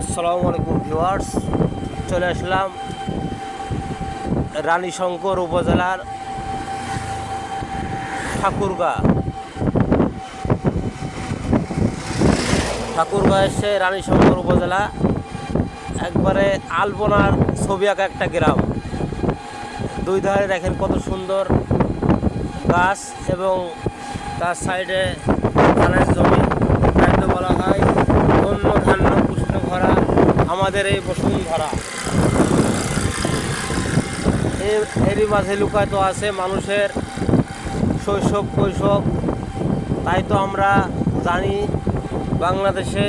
আসসালামু আলাইকুম ভিউয়ার্স। চলে আসলাম রানীশঙ্কর উপজেলার ঠাকুরগা। ঠাকুরগা এসে রানীশঙ্কর উপজেলা একবারে আলপনার ছবি আঁকা একটা গ্রাম। দুই ধারে দেখেন কত সুন্দর গাছ এবং তার সাইডে ধানের জমি। আমাদের এই বসুন্ধরা। এর এরই মাঝে লুকায়িত আছে মানুষের শৈশব কৈশব তাই তো আমরা জানি বাংলাদেশে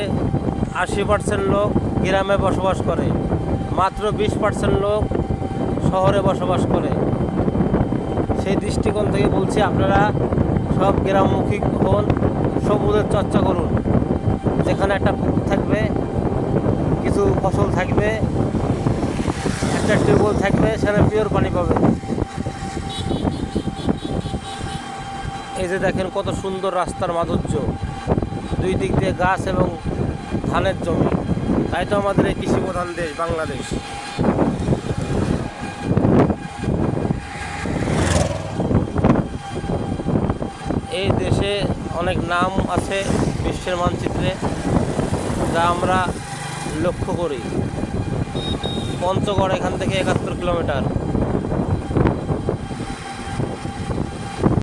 আশি পার্সেন্ট লোক গ্রামে বসবাস করে, মাত্র বিশ পার্সেন্ট লোক শহরে বসবাস করে। সেই দৃষ্টিকোণ থেকে বলছি আপনারা সব গ্রামমুখী হন, সবুজের চর্চা করুন, যেখানে একটা পুকুর থাকবে কিছু ফসল থাকবে, একটা টিউবওয়েল থাকবে সেখানে পিওর পানি পাবে। এই যে দেখেন কত সুন্দর রাস্তার মাধুর্য। দুই দিক দিয়ে গাছ এবং ধানের জমি। তাই তো আমাদের এই কৃষি প্রধান দেশ, বাংলাদেশ। এই দেশে অনেক নাম আছে বিশ্বের মানচিত্রে। যা আমরা লক্ষ্য করি। পঞ্চগড় এখান থেকে একাত্তর কিলোমিটার।